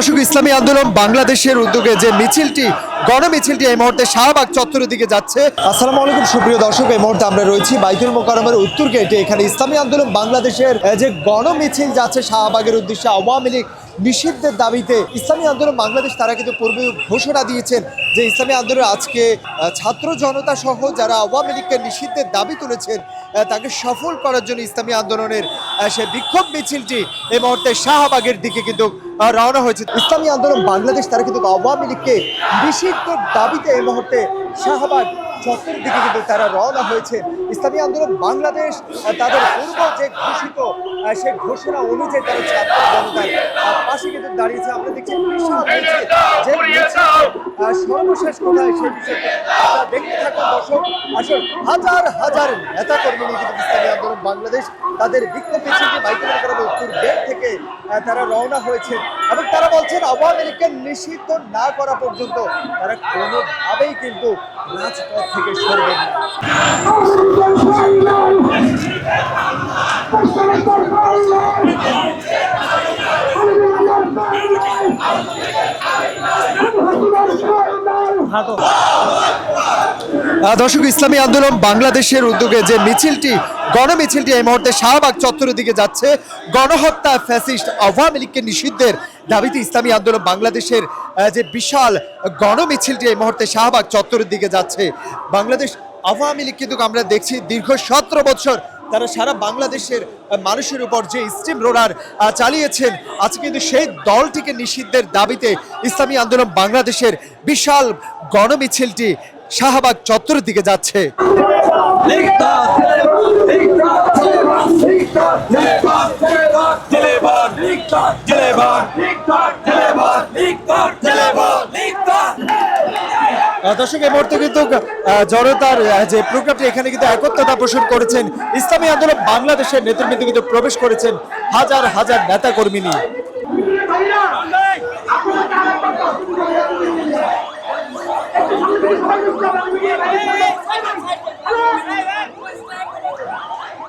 দর্শক ইসলামী আন্দোলন বাংলাদেশের উদ্যোগে যে মিছিলটি, গণমিছিলটি এই মুহূর্তে শাহবাগ চত্বরের দিকে যাচ্ছে। আসসালাম আলাইকুম, সুপ্রিয় দর্শক, এই মুহূর্তে আমরা রয়েছি বাইতুল মোকারমের উত্তর গেটে। এখানে ইসলামী আন্দোলন বাংলাদেশের যে গণমিছিল যাচ্ছে শাহবাগের উদ্দেশ্যে আওয়ামী লীগ নিষিদ্ধের দাবিতে ইসলামী আন্দোলন বাংলাদেশ, তারা কিন্তু পূর্বে ঘোষণা দিয়েছেন যে ইসলামী আন্দোলন আজকে ছাত্র জনতা সহ যারা আওয়ামী লীগকে নিষিদ্ধের দাবি তুলেছেন তাকে সফল করার জন্য ইসলামী আন্দোলনের সে বিক্ষোভ মিছিলটি এই মুহূর্তে শাহবাগের দিকে কিন্তু রওনা হয়েছে। ইসলামী আন্দোলন বাংলাদেশ, তারা কিন্তু আওয়ামী লীগকে নিষিদ্ধের দাবিতে এই মুহূর্তে শাহবাগ চত্বরের দিকে কিন্তু তারা রওনা হয়েছে। ইসলামী আন্দোলন বাংলাদেশ তাদের পূর্ব যে ঘোষিত সেই ঘোষণা অনুযায়ী তারা ছাত্র জনতার পাশে কিন্তু দাঁড়িয়েছে আমরা দেখছি সর্বশেষ কোথায় সেই বিষয়ে দেখতে থাকুন দর্শক। আসল হাজার হাজার নেতা কর্মী নিয়ে কিন্তু ইসলামী আন্দোলন বাংলাদেশ তাদের বিক্ষোভ মিছিলটি বাইকুল করার উত্তর গেট থেকে তারা রওনা হয়েছে। এবং তারা বলছেন আওয়ামী লীগকে নিষিদ্ধ না করা পর্যন্ত তারা কোনোভাবেই কিন্তু রাজপথ থেকে সরবেন না। দর্শক, ইসলামী আন্দোলন বাংলাদেশের উদ্যোগে যে মিছিলটি, গণমিছিলটি এই মুহূর্তে শাহবাগ চত্বরের দিকে যাচ্ছে। গণহত্যা ফ্যাসিস্ট আওয়ামী লীগকে নিষিদ্ধের দাবিতে ইসলামী আন্দোলন বাংলাদেশের যে বিশাল গণমিছিলটি এই মুহূর্তে শাহবাগ চত্বরের দিকে যাচ্ছে। বাংলাদেশ আওয়ামী লীগ কিন্তু আমরা দেখছি দীর্ঘ সতেরো বছর তারা সারা বাংলাদেশের মানুষের উপর যে স্টিম রোলার চালিয়েছেন, আজকে কিন্তু সেই দলটিকে নিষিদ্ধের দাবিতে ইসলামী আন্দোলন বাংলাদেশের বিশাল গণমিছিলটি শাহবাগ চত্বরের দিকে যাচ্ছে। দর্শক এই মুহূর্তে কিন্তু আহ, জনতার যে প্রোগ্রামটি এখানে কিন্তু একত্রতা পোষণ করেছেন ইসলামী আন্দোলন বাংলাদেশের নেতৃবৃন্দ কিন্তু প্রবেশ করেছেন হাজার হাজার নেতা কর্মী নিয়ে